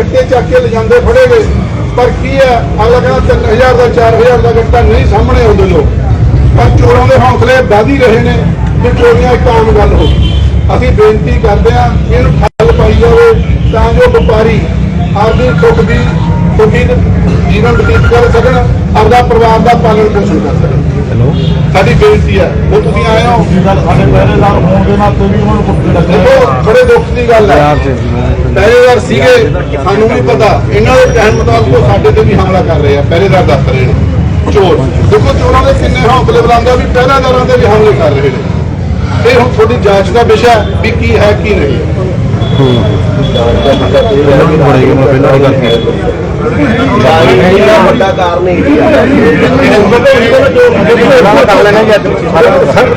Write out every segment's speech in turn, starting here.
ਗੱਟੇ ਚੱਕ ਕੇ ਲਿਜਾਂਦੇ ਫੜੇ ਗਏ। ਪਰ ਕੀ ਹੈ ਅਗਲਾ ਕਹਿੰਦਾ 3000 ਦਾ 4000 ਦਾ ਗੱਟਾ ਨਹੀਂ ਸਾਹਮਣੇ ਆਉਂਦੇ ਲੋਕ। ਪਰ ਚੋਰਾਂ ਦੇ ਹੌਸਲੇ ਵੱਧ ਹੀ ਰਹੇ ਨੇ ਕਿ ਚੋਰੀਆਂ ਇੱਕ ਆਮ ਗੱਲ ਹੋ ਗਈ। ਅਸੀਂ ਬੇਨਤੀ ਕਰਦੇ ਹਾਂ, ਇਹਨੂੰ ਠੱਲ ਪਾਈ ਜਾਵੇ ਤਾਂ ਜੋ ਵਪਾਰੀ ਆਪਦੀ ਸੁੱਖ ਦੀ ਸੁਖੀ ਜੀਵਨ ਬਤੀਤ ਕਰ ਸਕਣ ਆਪਦਾ ਪਰਿਵਾਰ ਦਾ ਪਾਲਣ ਪੋਸ਼ਣ ਕਰ ਸਕਣ। ਹੈਲੋ? ਸਾਡੀ ਬੇਨਤੀ ਹੈ ਉਹ ਤੁਸੀਂ ਆਏ ਹੋ। ਸਾਡੇ ਪਹਿਰੇਦਾਰ ਹੋਣ ਦੇ ਨਾਤੇ ਵੀ ਉਹਨਾਂ ਨੂੰ ਦੇਖੋ ਬੜੇ ਦੁੱਖ ਦੀ ਗੱਲ ਹੈ। ਪਹਿਰੇਦਾਰ ਸੀਗੇ ਸਾਨੂੰ ਵੀ ਪਤਾ। ਇਹਨਾਂ ਦੇ ਕਹਿਣ ਮੁਤਾਬਕ ਉਹ ਸਾਡੇ ਤੇ ਵੀ ਹਮਲਾ ਕਰ ਰਹੇ ਆ ਪਹਿਰੇਦਾਰ ਦੱਸ ਰਹੇ ਨੇ। ਚੋਰ। ਦੇਖੋ ਚੋਰਾਂ ਦੇ ਕਿੰਨੇ ਹੌਸਲੇ ਬੁਲੰਦਾ ਵੀ ਪਹਿਰੇਦਾਰਾਂ ਤੇ ਵੀ ਹਮਲੇ ਕਰ ਰਹੇ ਨੇ। ਇਹ ਹੁਣ ਤੁਹਾਡੀ ਜਾਂਚ ਦਾ ਵਿਸ਼ਾ ਹੈ ਵੀ ਕੀ ਹੈ ਕੀ ਨਹੀਂ। ਬੜੇਗੇ ਮੈਂ ਪਹਿਲਾਂ ਹੀ ਗੱਲ ਕੀਤੀ ਇਹਦਾ ਵੱਡਾ ਕਾਰਨ ਇਹ ਹੈ। ਕਰ ਲੈਣਾ ਜੀ। ਅੱਜ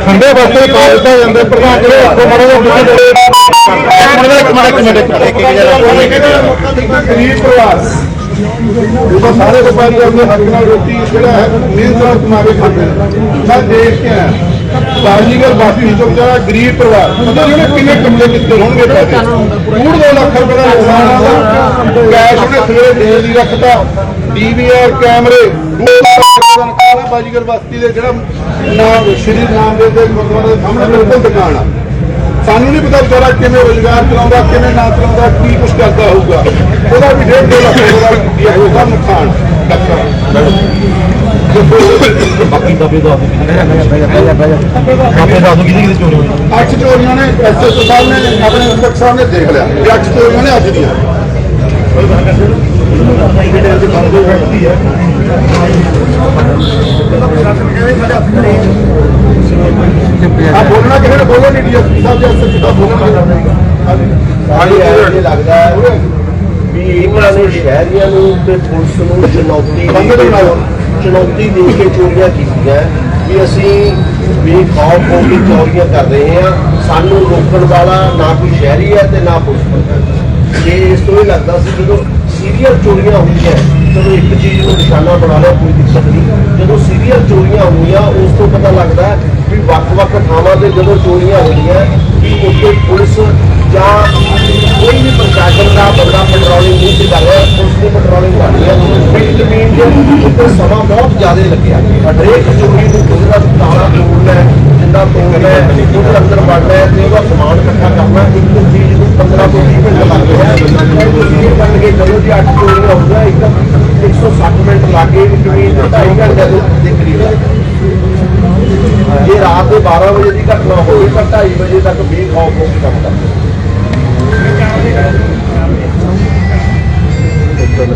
ਸੰਡੇ ਵਾਸਤੇ ਕਾਲ ਤਾਂ ਜਾਂਦੇ ਪ੍ਰਧਾਨ ਜੀ ਉੱਥੇ ਮੜੇ ਗਰੀਬ ਪਰਿਵਾਰ। ਉਹ ਸਾਰੇ ਵਪਾਰੀ ਆਪਣੇ ਹੱਕ ਨਾਲ ਰੋਟੀ ਜਿਹੜਾ ਹੈ ਮਿਹਨਤ ਨਾਲ ਕਮਾ ਕੇ ਖਾਂਦੇ ਨੇ। ਮੈਂ ਦੇਖ ਕੇ ਆਇਆ। ਬਾਜੀਗਰ ਬਾਪੀ ਤੋਂ ਜਿਹੜਾ ਗਰੀਬ ਪਰਿਵਾਰ ਮਤਲਬ ਜਿਹੜੇ ਕਿੰਨੇ ਕਮਲੇ ਕਿੱਥੇ ਹੋਣਗੇ ਪੈਸੇ ਡੂਢ ਦੋ ਲੱਖ ਰੁਪਏ ਦਾ ਨੁਕਸਾਨ ਆਦਾ ਕੈਸ਼ ਉਹਨੇ ਸਵੇਰੇ ਦੇ ਦੀ ਰੱਖਤਾ। ਡੀਵੀਆਰ ਕੈਮਰੇ ਡੂਢ ਲੱਖ ਦਾ ਨੁਕਸਾਨ ਹੈ ਬਾਜੀਗਰ ਬਸਤੀ ਦੇ, ਜਿਹੜਾ ਨਾਮ, ਸ਼੍ਰੀ ਨਾਮ ਦੇ ਦੇ ਗੁਰਦੁਆਰੇ ਦੇ ਸਾਹਮਣੇ ਬਿਲਕੁਲ ਦੁਕਾਨ ਆ। ਸਾਨੂੰ ਨਹੀਂ ਪਤਾ ਵਿਚਾਰਾ ਕਿਵੇਂ ਰੋਜ਼ਗਾਰ ਚਲਾਉਂਦਾ ਕਿਵੇਂ ਨਾ ਚਲਾਉਂਦਾ ਕੀ ਕੁਛ ਕਰਦਾ ਹੋਊਗਾ। ਉਹਦਾ ਵੀ ਡੇਢ ਦੋ ਲੱਖ ਰੁਪਏ ਦਾ ਰੁਪਈਆ ਹੋਊਗਾ ਨੁਕਸਾਨ। ਬਾਕੀ ਦਾ ਵੀ ਦੱਸ ਆਪੇ ਦੱਸ ਦੋ ਕਿਹਦੀ ਕਿਹਦੀ ਚੋਰੀ ਹੋਈ ਅੱਠ ਚੋਰੀਆਂ ਨੇ ਐਸਐਸਓ ਸਾਹਿਬ ਨੇ ਆਪਣੇ ਇੰਸਪੈਕਟਰ ਸਾਹਿਬ ਨੇ ਦੇਖ ਲਿਆ ਇਹ ਅੱਠ ਚੋਰੀਆਂ ਨੇ ਅੱਜ ਦੀਆਂ ਆ ਬੋਲਣਾ ਕਿਸੇ ਨੇ ਬੋਲੋ ਨਹੀਂ ਡੀਐਸਪੀ ਸਾਹਿਬ ਜੀ ਐਸਐਸਓ ਸਾਹਿਬ ਬੋਲਣਗੇ ਸਾਨੂੰ ਇਹ ਲੱਗਦਾ ਹੈ ਵੀ ਇਹਨਾਂ ਨੇ ਸ਼ਹਿਰੀਆਂ ਨੂੰ ਤੇ ਪੁਲਿਸ ਨੂੰ ਚੁਣੌਤੀ ਦੇ ਚੁਣੌਤੀ ਦੇ ਕੇ ਚੋਰੀਆਂ ਕੀਤੀਆਂ ਵੀ ਅਸੀਂ ਵੀ ਖੌਫ ਹੋ ਕੇ ਚੋਰੀਆਂ ਕਰ ਰਹੇ ਹਾਂ। ਸਾਨੂੰ ਰੋਕਣ ਵਾਲਾ ਨਾ ਕੋਈ ਸ਼ਹਿਰੀ ਹੈ ਤੇ ਨਾ ਪੁਲਿਸ ਪ੍ਰਸ਼ਾਸਨ ਇਹ ਇਸ ਤੋਂ ਇਹ ਲੱਗਦਾ ਸੀ ਜਦੋਂ ਸੀਰੀਅਲ ਚੋਰੀਆਂ ਹੁੰਦੀਆਂ ਚਲੋ ਇੱਕ ਚੀਜ਼ ਨੂੰ ਨਿਸ਼ਾਨਾ ਬਣਾ ਲਿਆ ਕੋਈ ਦਿੱਕਤ ਨਹੀਂ। ਜਦੋਂ ਸੀਰੀਅਲ ਚੋਰੀਆਂ ਹੋਈਆਂ ਉਸ ਤੋਂ ਪਤਾ ਲੱਗਦਾ ਹੈ ਵੀ ਵੱਖ-ਵੱਖ ਥਾਵਾਂ ਤੇ ਜਦੋਂ ਚੋਰੀਆਂ ਹੋਈਆਂ ਕਿ ਉੱਥੇ ਪੁਲਿਸ ਜਾਂ ਕੋਈ ਵੀ ਪ੍ਰਸ਼ਾਸਨ ਦਾ ਬੰਦਾ ਪੈਟਰੋਲਿੰਗ ਨਹੀਂ ਸੀ ਕਰ ਰਿਹਾ ਪੁਲਿਸ ਦੀ ਪੈਟਰੋਲਿੰਗ ਕਰ ਰਹੀ ਹੈ ਇੱਕ ਜ਼ਮੀਨ ਦੇ ਉੱਤੇ ਸਮਾਂ ਬਹੁਤ ਜ਼ਿਆਦਾ ਲੱਗਿਆ ਹਰੇਕ ਚੋਰੀ ਨੂੰ ਉਹਦਾ ਤਾਲਾ ਤੋੜਨਾ ਹੈ ਜਿੰਦਾ ਤੋੜਨਾ ਹੈ ਉਹਦੇ ਅੰਦਰ ਵੜਨਾ ਹੈ ਤੇ ਉਹਦਾ ਸਮਾਨ ਇਕੱਠਾ ਕਰਨਾ ਹੈ। ਇੱਕ ਚੀਜ਼ ਨੂੰ 15 ਤੋਂ 20 ਮਿੰਟ ਲੱਗਦੇ ਹੈ ਤੁਸੀਂ ਮੰਨ ਕੇ ਚਲੋ ਜੀ 8 ਚੋਰੀਆਂ ਹੋਊਗਾ ਇੱਕ 160 ਮਿੰਟ ਲੱਗੇ ਜ਼ਮੀਨ ਦੇ 2.5 ਘੰਟੇ ਦੇ ਦੇ ਕਰੀਬ ਹੈ ਜੇ ਰਾਤ ਦੇ 12 ਵਜੇ ਦੀ ਘਟਨਾ ਹੋਈ ਤਾਂ 2:30 ਵਜੇ ਤੱਕ ਬੇਖੌਫ ਹੋ ਕੇ ਕੰਮ ਕਰਦੇ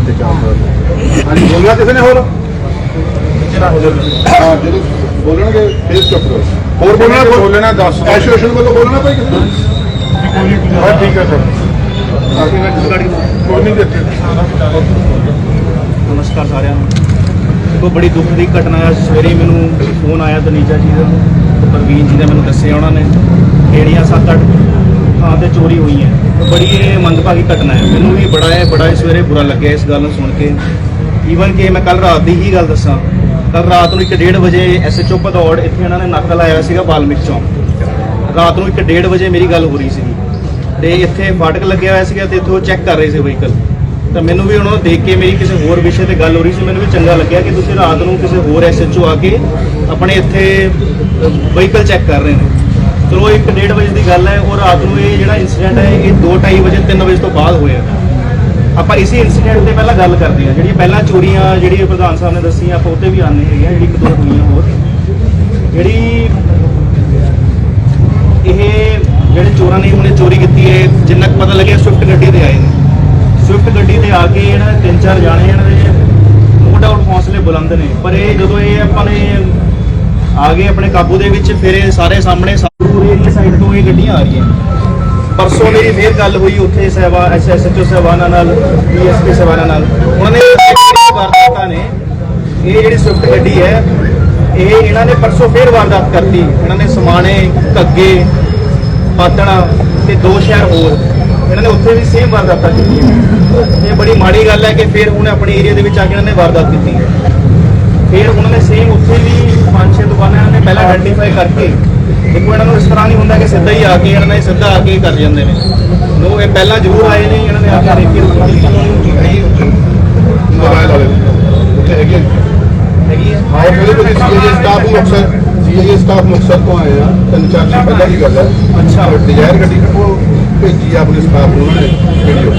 ਹਾਂਜੀ ਬੋਲਣਾ ਕਿਸੇ ਨੇ ਹੋਰ ਹਾਂ ਜਦੋਂ ਬੋਲਣਗੇ ਫੇਰ ਚੁੱਪ ਕਰੋ ਹੋਰ ਬੋਲਣਾ ਬੋਲਣਾ ਦੱਸ ਐਸੋਸੀਏਸ਼ਨ ਵੱਲੋਂ ਬੋਲਣਾ ਭਾਈ ਕਿਸੇ ਨੇ ਹਾਂ ਠੀਕ ਹੈ ਸਰ ਕੋਈ ਨਹੀਂ ਦਿੱਤੇ ਨਮਸਕਾਰ ਸਾਰਿਆਂ ਨੂੰ। ਦੇਖੋ, ਬੜੀ ਦੁੱਖ ਦੀ ਘਟਨਾ ਹੈ ਸਵੇਰੇ ਮੈਨੂੰ ਫੋਨ ਆਇਆ ਤਨੀਜਾ ਜੀ ਦਾ। ਤੇ ਪ੍ਰਵੀਨ ਜੀ ਨੇ ਮੈਨੂੰ ਦੱਸਿਆ ਉਹਨਾਂ ਨੇ। ਕਿਹੜੀਆਂ 7-8 ਥਾਂ ਤੇ ਚੋਰੀ ਹੋਈ ਹੈ। ਬੜੀ ਇਹ ਮੰਦਭਾਗੀ ਘਟਨਾ ਹੈ। ਮੈਨੂੰ ਵੀ ਬੜਾ ਹੈ ਬੜਾ ਸਵੇਰੇ ਬੁਰਾ ਲੱਗਿਆ ਇਸ ਗੱਲ ਨੂੰ ਸੁਣ ਕੇ। ਈਵਨ ਕਿ ਮੈਂ ਕੱਲ ਰਾਤ ਦੀ ਹੀ ਗੱਲ ਦੱਸਾਂ। ਕੱਲ ਰਾਤ ਨੂੰ 1:30 ਵਜੇ ਐਸਐਚਓ ਭਦੌੜ ਇੱਥੇ ਇਹਨਾਂ ਨੇ ਨਾਕਾ ਲਾਇਆ ਸੀਗਾ ਬਾਲਮਿਕ ਚੌਂਕ। ਰਾਤ ਨੂੰ 1:30 ਵਜੇ ਮੇਰੀ ਗੱਲ ਹੋ ਰਹੀ ਸੀਗੀ। ਤੇ ਇੱਥੇ ਫਾਟਕ ਲੱਗਿਆ ਹੋਇਆ ਸੀਗਾ ਤੇ ਇੱਥੇ ਉਹ ਚੈੱਕ ਕਰ ਰਹੇ ਸੀ ਵਹੀਕਲ। ਤਾਂ ਮੈਨੂੰ ਵੀ ਉਹਨਾਂ ਨੂੰ ਦੇਖ ਕੇ ਮੇਰੀ ਕਿਸੇ ਹੋਰ ਵਿਸ਼ੇ ਤੇ ਗੱਲ ਹੋ ਰਹੀ ਸੀ। ਮੈਨੂੰ ਵੀ ਚੰਗਾ ਲੱਗਿਆ ਕਿ ਤੁਸੀਂ ਰਾਤ ਨੂੰ ਕਿਸੇ ਹੋਰ ਐਸਐਚਓ ਆ ਕੇ ਆਪਣੇ ਇੱਥੇ ਵਹੀਕਲ ਚੈੱਕ ਕਰ ਰਹੇ ਨੇ ਚਲੋ, ਇੱਕ ਡੇਢ ਵਜੇ ਦੀ ਗੱਲ ਹੈ ਔਰ ਰਾਤ ਨੂੰ ਇਹ ਜਿਹੜਾ ਇਨਸੀਡੈਂਟ ਹੈ, ਇਹ 2:30 ਵਜੇ 3 ਵਜੇ ਤੋਂ ਬਾਅਦ ਹੋਇਆ ਆਪਾਂ ਇਸੇ ਇਨਸੀਡੈਂਟ ਤੇ ਪਹਿਲਾਂ ਗੱਲ ਕਰਦੇ ਹਾਂ, ਜਿਹੜੀਆਂ ਪਹਿਲਾਂ ਚੋਰੀਆਂ ਜਿਹੜੀ ਪ੍ਰਧਾਨ ਸਾਹਿਬ ਨੇ ਦੱਸੀਆਂ, ਆਪਾਂ ਉੱਤੇ ਵੀ ਆਨੇ ਹੈਗੇ ਜਿਹੜੀ ਇੱਕ ਦੋ ਹੋਈਆਂ ਹੋਰ। ਜਿਹੜੀ ਇਹ ਜਿਹੜੇ ਚੋਰਾਂ ਨੇ ਉਹਨੇ ਚੋਰੀ ਕੀਤੀ ਹੈ, ਜਿੰਨਾ ਕੁ ਪਤਾ ਲੱਗਿਆ, ਸਵਿਫਟ ਗੱਡੀ ਤੇ ਆਏ ਨੇ। ਸਵਿਫਟ ਗੱਡੀ ਤੇ ਆ ਕੇ ਇਹਨਾਂ ਦੇ ਤਿੰਨ ਚਾਰ ਜਾਣੇ ਇਹਨਾਂ ਦੇ ਨੋ ਡਾਊਟ ਹੌਸਲੇ ਬੁਲੰਦ ਨੇ। ਪਰ ਇਹ ਜਦੋਂ ਇਹ ਆਪਾਂ ਨੇ ਆ ਗਏ ਆਪਣੇ ਕਾਬੂ ਦੇ ਵਿੱਚ, ਫਿਰ ਇਹ ਸਾਰੇ ਸਾਹਮਣੇ ਸੰਗਰੂਰ ਗੱਡੀਆਂ ਆ ਰਹੀਆਂ। ਪਰਸੋਂ ਮੇਰੀ ਫੇਰ ਗੱਲ ਹੋਈ ਉੱਥੇ ਸਹਿਬਾ ਐਸਐਸਐਚਓ ਸਹਿਬਾਨਾਂ ਨਾਲ, ਡੀਐਸਪੀ ਸਹਿਬਾਨਾਂ ਨਾਲ। ਉਹਨਾਂ ਨੇ ਵਾਰਦਾਤਾਂ ਨੇ, ਇਹ ਜਿਹੜੀ ਸਵਿਫਟ ਗੱਡੀ ਹੈ, ਇਹ ਇਹਨਾਂ ਨੇ ਪਰਸੋਂ ਫੇਰ ਵਾਰਦਾਤ ਕਰਤੀ। ਇਹਨਾਂ ਨੇ ਸਮਾਣੇ ਕੱਗੇ ਪਾਤਣਾ ਤੇ ਦੋ ਸ਼ਹਿਰ ਹੋਰ। ਇਹਨਾਂ ਨੇ ਉੱਥੇ ਵੀ ਸੇਮ ਵਾਰਦਾਤਾਂ ਕੀਤੀਆਂ। ਇਹ ਬੜੀ ਮਾੜੀ ਗੱਲ ਹੈ ਕਿ ਫਿਰ ਹੁਣ ਆਪਣੇ ਏਰੀਆ ਦੇ ਵਿੱਚ ਆ ਕੇ ਇਹਨਾਂ ਨੇ ਵਾਰਦਾਤ ਕੀਤੀ। ਫਿਰ ਉਹਨਾਂ ਨੇ ਸੇਮ ਉੱਥੇ ਵੀ ਪੰਜ ਛੇ ਦੁਕਾਨਾਂ ਇਹਨਾਂ ਨੇ ਪਹਿਲਾਂ ਆਇਡੈਂਟੀਫਾਈ ਕਰਕੇ ਦੇਖੋ ਇਹਨਾਂ ਨੂੰ ਇਸ ਤਰ੍ਹਾਂ ਨਹੀਂ ਹੁੰਦਾ ਕਿ ਸਿੱਧਾ ਹੀ ਆ ਕੇ ਇਹਨਾਂ ਨੇ ਸਿੱਧਾ ਆ ਕੇ ਕਰ ਜਾਂਦੇ ਨੇ। ਨੋ ਇਹ ਪਹਿਲਾਂ ਜ਼ਰੂਰ ਆਏ ਨੇ ਇਹਨਾਂ ਨੇ ਆ ਕੇ ਦੇਖੀ ਮੋਬਾਈਲ ਵਾਲੇ ਉੱਥੇ ਹੈਗੇ ਹੈਗੀ ਹੈ ਹਾਂ ਮੇਰੇ ਕੋਲ ਸੀਏ ਸਟਾਫ ਨੂੰ ਅਕਸਰ ਸੀਏ ਸਟਾਫ ਮੁਕਸਰ ਤੋਂ ਆਏ ਆ ਤਿੰਨ ਚਾਰ ਦਿਨ ਪਹਿਲਾਂ ਦੀ ਗੱਲ ਹੈ ਅੱਛਾ। ਡਿਜ਼ਾਇਰ ਗੱਡੀ ਉਹ ਭੇਜੀ ਆ ਪੁਲਿਸ ਸਟਾਫ ਨੂੰ ਉਹਨਾਂ ਨੇ ਵੀਡੀਓ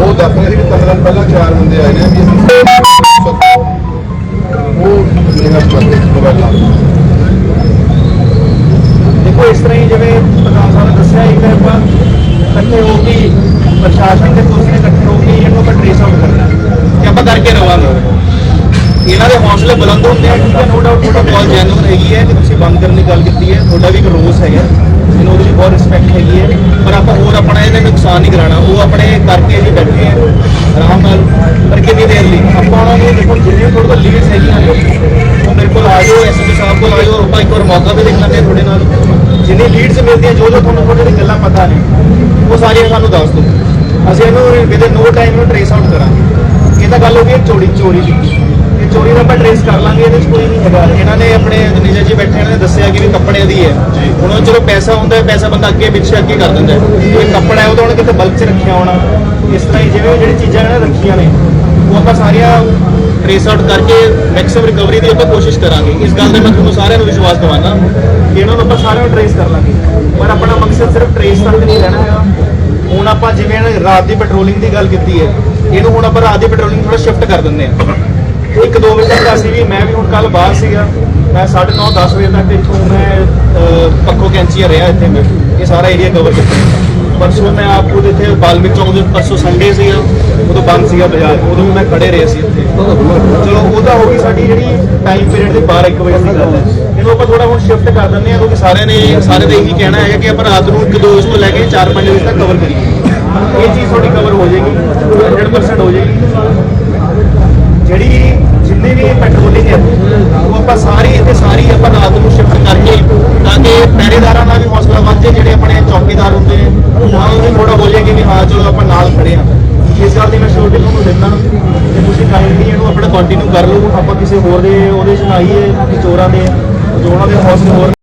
ਉਹ ਦੱਸ ਰਹੇ ਸੀ ਕਿ 15 ਪਹਿਲਾਂ ਚਾਰ ਬੰਦੇ ਆਏ ਨੇ ਵੀ ਪ੍ਰਸ਼ਾਸਨ ਦੇ ਪੁਲਿਸ ਨੇ ਇਕੱਠੇ ਹੋ ਕੇ ਇਹਨੂੰ ਆਪਾਂ ਟ੍ਰੇਸ ਆਊਟ ਕਰਨਾ। ਕਿ ਆਪਾਂ ਕਰਕੇ ਰਵਾਂਗੇ। ਇਹਨਾਂ ਦੇ ਹੌਸਲੇ ਬੁਲੰਦ ਹੁੰਦੇ ਆ, ਠੀਕ ਹੈ ਨੋ ਡਾਊਟ ਤੁਹਾਡਾ ਬਹੁਤ ਜੈਨੂਨ ਹੈਗੀ ਹੈ ਕਿ ਤੁਸੀਂ ਬੰਦ ਕਰਨ ਦੀ ਗੱਲ ਕੀਤੀ ਹੈ। ਤੁਹਾਡਾ ਵੀ ਇੱਕ ਰੋਸ ਹੈਗਾ। ਜਿਹਨੂੰ ਉਹਦੇ ਲਈ ਬਹੁਤ ਰਿਸਪੈਕਟ ਹੈਗੀ ਹੈ। ਪਰ ਆਪਾਂ ਹੋਰ ਆਪਣਾ ਇਹਦੇ ਨੁਕਸਾਨ ਨਹੀਂ ਕਰਾਉਣਾ। ਉਹ ਆਪਣੇ ਕਰਕੇ ਜੀ ਬੈਠੇ ਆ ਆਰਾਮ ਨਾਲ। ਪਰ ਕਿੰਨੀ ਦੇਰ ਲਈ? ਆਪਾਂ ਉਹਨਾਂ ਨੂੰ ਦੇਖੋ, ਜਿੰਨੀ ਤੁਹਾਡੇ ਕੋਲ ਲੀਡਸ ਹੈਗੀਆਂ ਨੇ ਉਹ ਮੇਰੇ ਕੋਲ ਆ ਜਾਓ ਐਸਪੀ ਸਾਹਿਬ ਕੋਲ ਆ ਜਾਓ, ਆਪਾਂ ਇੱਕ ਵਾਰ ਮੌਕਾ ਵੀ ਦੇਖ ਲੈਂਦੇ ਹਾਂ ਤੁਹਾਡੇ ਨਾਲ। ਜਿੰਨੀ ਲੀਡਸ ਮਿਲਦੀਆਂ ਜੋ ਜੋ ਤੁਹਾਨੂੰ ਤੁਹਾਡੇ ਦੀ ਗੱਲਾਂ ਪਤਾ ਨੇ, ਉਹ ਸਾਰੀਆਂ ਸਾਨੂੰ ਦੱਸ ਦਿਓ। ਅਸੀਂ ਇਹਨੂੰ ਵਿਦ ਨੋ ਟਾਈਮ ਨੂੰ ਟ੍ਰੇਸ ਆਊਟ ਕਰਾਂਗੇ। ਇਹ ਤਾਂ ਗੱਲ ਹੋ ਗਈ ਚੋਰੀ ਚੋਰੀ ਦੀ। ਇਹ ਚੋਰੀ ਦਾ ਆਪਾਂ ਟ੍ਰੇਸ ਕਰ ਲਾਂਗੇ ਇਹਦੇ 'ਚ ਕੋਈ ਨਹੀਂ ਹੈਗਾ। ਇਹਨਾਂ ਨੇ ਆਪਣੇ ਜਨੀਜਾ ਜੀ ਬੈਠੇ ਨੇ ਦੱਸਿਆ ਕਿ ਵੀ ਕੱਪੜਿਆਂ ਦੀ ਹੈ। ਹੁਣ ਉਹ ਚਲੋ ਪੈਸਾ ਹੁੰਦਾ ਹੈ ਪੈਸਾ ਬੰਦਾ ਅੱਗੇ ਪਿੱਛੇ ਅੱਗੇ ਕਰ ਦਿੰਦਾ ਹੈ। ਇਹ ਕੱਪੜਾ ਹੈ ਉਹ ਤਾਂ ਉਹਨੇ ਕਿਤੇ ਬਲਕ 'ਚ ਰੱਖਿਆ ਹੋਣਾ। ਇਸ ਤਰ੍ਹਾਂ ਹੀ ਜਿਵੇਂ ਜਿਹੜੀ ਚੀਜ਼ਾਂ ਇਹਨਾਂ ਰੱਖੀਆਂ ਨੇ ਉਹ ਆਪਾਂ ਸਾਰੀਆਂ ਟ੍ਰੇਸ ਆਊਟ ਕਰਕੇ ਮੈਕਸਿਮਮ ਰਿਕਵਰੀ ਦੀ ਆਪਾਂ ਕੋਸ਼ਿਸ਼ ਕਰਾਂਗੇ। ਇਸ ਗੱਲ ਦਾ ਮੈਂ ਤੁਹਾਨੂੰ ਸਾਰਿਆਂ ਨੂੰ ਵਿਸ਼ਵਾਸ ਦਿਵਾਉਣਾ ਕਿ ਇਹਨਾਂ ਨੂੰ ਆਪਾਂ ਸਾਰਿਆਂ ਨੂੰ ਟ੍ਰੇਸ ਕਰ ਲਾਂਗੇ। ਪਰ ਆਪਣਾ ਮਕਸਦ ਸਿਰਫ ਟ੍ਰੇਸ ਤੱਕ ਨਹੀਂ ਰਹਿਣਾ ਹੈਗਾ। ਹੁਣ ਆਪਾਂ ਜਿਵੇਂ ਰਾਤ ਦੀ ਪੈਟਰੋਲਿੰਗ ਦੀ ਗੱਲ ਕੀਤੀ ਹੈ ਇਹਨੂੰ ਹੁਣ ਆਪਾਂ ਰਾਤ ਦੀ ਪੈਟਰੋਲਿੰਗ ਥੋੜਾ ਸ਼ਿਫਟ ਕਰ ਦਿੰਦੇ ਹਾਂ। ਇੱਕ ਦੋ ਵਜੇ ਤੱਕ ਅਸੀਂ ਵੀ ਮੈਂ ਵੀ ਹੁਣ ਕੱਲ ਬਾਹਰ ਸੀਗਾ ਮੈਂ 9:30 10 ਵਜੇ ਤੱਕ ਇੱਥੋਂ ਮੈਂ ਅਹ, ਪੱਖੋ ਕੈਂਚੀਆ ਰਿਹਾ ਇੱਥੇ ਮੈਂ। ਇਹ ਸਾਰਾ ਏਰੀਆ ਕਵਰ ਕੀਤਾ। ਪਰਸੋਂ ਮੈਂ ਆਪਕੋ ਇੱਥੇ ਬਾਲਮਿਕ ਚੌਂਕ ਦੇ ਪਰਸੋਂ ਸੰਡੇ ਸੀਗਾ ਉਦੋਂ ਬੰਦ ਸੀਗਾ ਬਾਜ਼ਾਰ, ਉਦੋਂ ਮੈਂ ਖੜੇ ਰਹੇ ਸੀ ਇੱਥੇ। ਚਲੋ, ਉਹਦਾ ਹੋ ਗਈ ਸਾਡੀ ਜਿਹੜੀ ਟਾਈਮ ਪੀਰੀਅਡ ਦੇ 12 1 ਵਜੇ ਦੀ ਗੱਲ ਹੈ। ਇਹਨੂੰ ਆਪਾਂ ਥੋੜਾ ਹੁਣ ਸ਼ਿਫਟ ਕਰ ਦਿੰਦੇ ਹਾਂ, ਕਿਉਂਕਿ ਸਾਰਿਆਂ ਨੇ ਸਾਰੇ ਦਾ ਇਹੀ ਕਹਿਣਾ ਹੈਗਾ ਕਿ ਆਪਾਂ ਰਾਤ ਨੂੰ 1 2 ਤੋਂ ਲੈ ਕੇ 4 5 ਵਜੇ ਤੱਕ ਕਵਰ ਕਰੀਏ। ਇਹ ਚੀਜ਼ ਤੁਹਾਡੀ ਕਵਰ ਹੋ ਜਾਏਗੀ 100% ਹੋ ਜਾਏਗੀ। ਜਿਹੜੀ ਜਿੰਨੇ ਵੀ ਪੈਟਰੋਲਿੰਗ ਹੈ, ਉਹ ਆਪਾਂ ਸਾਰੀ ਇੱਥੇ ਸਾਰੀ ਆਪਾਂ ਰਾਤ ਨੂੰ ਸ਼ਿਫਟ ਕਰਕੇ ਤਾਂ ਕਿ ਪਹਿਰੇਦਾਰਾਂ ਦਾ ਵੀ ਹੌਸਲਾ ਵੱਧ ਜਾਏ ਜਿਹੜੇ ਆਪਣੇ ਚੌਕੀਦਾਰ ਹੁੰਦੇ ਨੇ ਉਹਨਾਂ ਨੂੰ ਵੀ ਥੋੜਾ ਹੋ ਜਾਏ ਕਿ ਵੀ ਹਾਂ ਚਲੋ ਆਪਾਂ ਨਾਲ ਖੜੇ ਹਾਂ ਇਸ ਗੱਲ ਦੀ ਮੈਂ ਸ਼ੋਰਟੀ ਤੁਹਾਨੂੰ ਦਿੰਦਾ ਤੇ ਤੁਸੀਂ ਕਾਈਂਡਲੀ ਇਹਨੂੰ ਆਪਣਾ ਆਈਏ ਕਿ ਚੋਰਾਂ ਦੇ ਜੋ ਉਹਨਾਂ ਦੇ ਹੌਸਲੇ ਹੋਰ